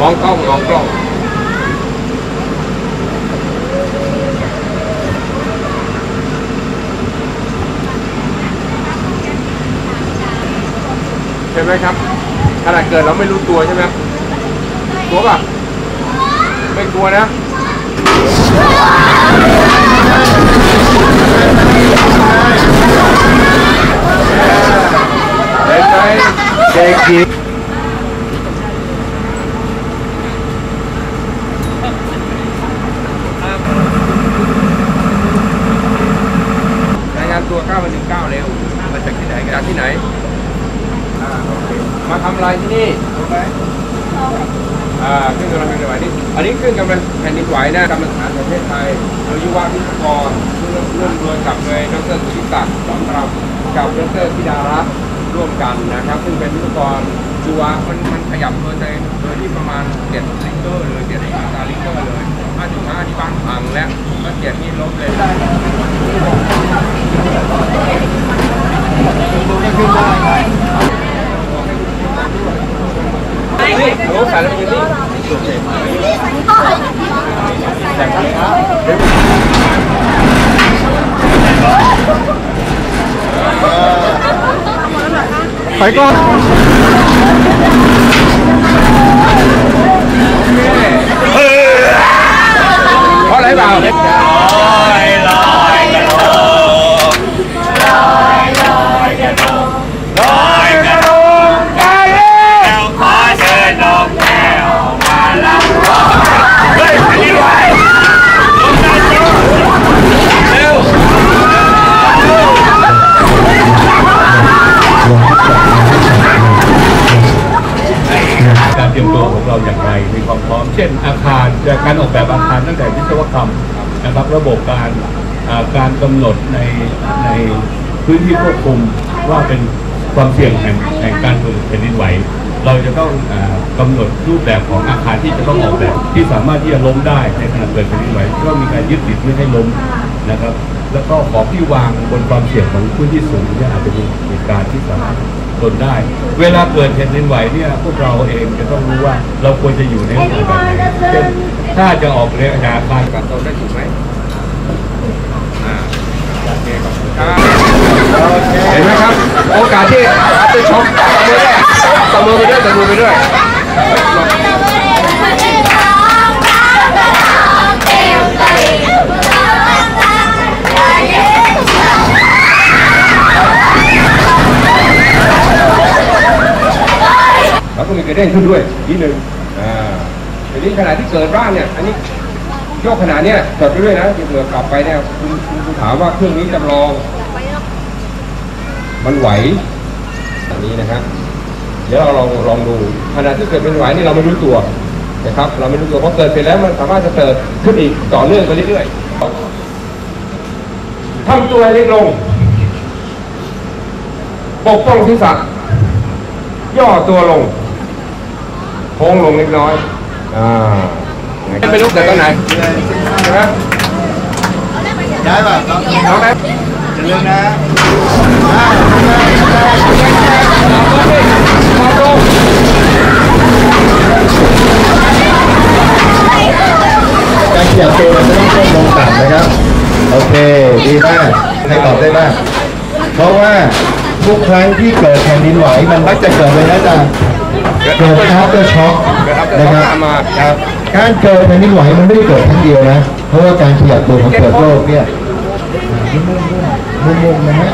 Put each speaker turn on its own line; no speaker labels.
มองกล้องมองกล้องใช่ไหมครับขนาดเกิดเราไม่รู้ตัวใช่ไหมกลัวป่ะไม่กลัวนะเห็นไหมเด็กหญิงรายงานตัว9วัน19เร็ว มาจากที่ไหนกันจากที่ไหนอ่าโอเค มาทำอะไรที่นี่รู้ไหมอ่าขึ้นกำลังแผ่นดินไหวนี่อันนี้ขึ้นกำลังแผ่นดินไหวนะกำลังฐานประเทศไทยโดยยุววิศวกรซึ่งร่วมโดยกับเลยดรสุริศักดิ์สอนรำกับดรธิดารัตน์ร่วมกันนะครับ ซึ่งเป็นวิศวกรชีวะมันมันขยับโดยในโดยที่ประมาณ7ลิตรเลย7ลิตรตาลิตรเลย5.5ที่บ้านพังแล้วก็เจ็ดนี่ลบเลย นี่โอ้สารพัดนี่
ไรี
ยมตัวของเราอย่างไร มีความพร้อม เช่น อาคารจากการออกแบบอาคารตั้งแต่วิศวกรรมนะครับ ระบบการการกำหนดในในพื้นที่ควบคุมว่าเป็นความเสี่ยงแห่งแห่งการเกิดแผ่นดินไหว เราจะต้องอากำหนดรูปแบบของอาคารที่จะต้องออกแบบ ที่สามารถที่จะล้มได้ในขณะเกิดแผ่นดินไหวก็มีการยึดติดไม่ให้ล้มนะครับ แล้วก็ของที่วางบนความเสี่ยงของพื้นที่สูงเนี่ยอาจจะมีเหตุการณ์ที่สามารถ ทนได้ เวลาเกิดแผ่นดินไหวเนี่ยพวกเราเองจะต้องรู้ว่าเราควรจะอยู่ในลักษณะแบบไหนเช่นถ้าจะออกเรืออาคาร
กับตัวได้ถูกไหมอ่าโอเคขอบคุณครับเห็นไหมครับ โอกาสที่อัพเดทช็อปตะมือไปด้วยตะมือไปด้วยตะมือไปด้วย แล้วก็มีกระเด้งขึ้นด้วยนิดนึงอ่าทีนี้ขณะที่เกิดร่างเนี่ย อันนี้โยกขนาดเนี้ยเกิดไปด้วยนะเผื่อกลับไปเนี่ยคุณคุณถามว่าเครื่องนี้จำลอง มันไหวอันนี้นะครับเดี๋ยวเราลองลองดูขณะที่เกิดเป็นไหวนี่เราไม่รู้ตัวนะครับ เราไม่รู้ตัวเพราะเกิดเสร็จแล้วมันสามารถจะเกิดขึ้นอีกต่อเนื่องไปเรื่อยๆทำตัวเล็กลงปกป้องศีรษะย่อตัวลง โค้งลงเล็กน้อยอ่าไม่รู้เกิดตอนไหนใช่ไหม
ย้ายป่ะครับ
น้องแม่
อย่าลืมนะการเขียนตัวมันจะต้องก้มลงต่ำนะครับ โอเค ดีมากให้ตอบได้มาก เพราะว่าทุกครั้งที่เกิดแผ่นดินไหวมันมักจะเกิดเลยนะจ๊ะ เกิด after shock นะครับครับการเกิดแผ่นดินไหวมันไม่ได้เกิดครั้งเดียวนะ เพราะว่าการขยับตัวของเปลือกโลกเนี่ยมุมๆมุมๆนะฮะ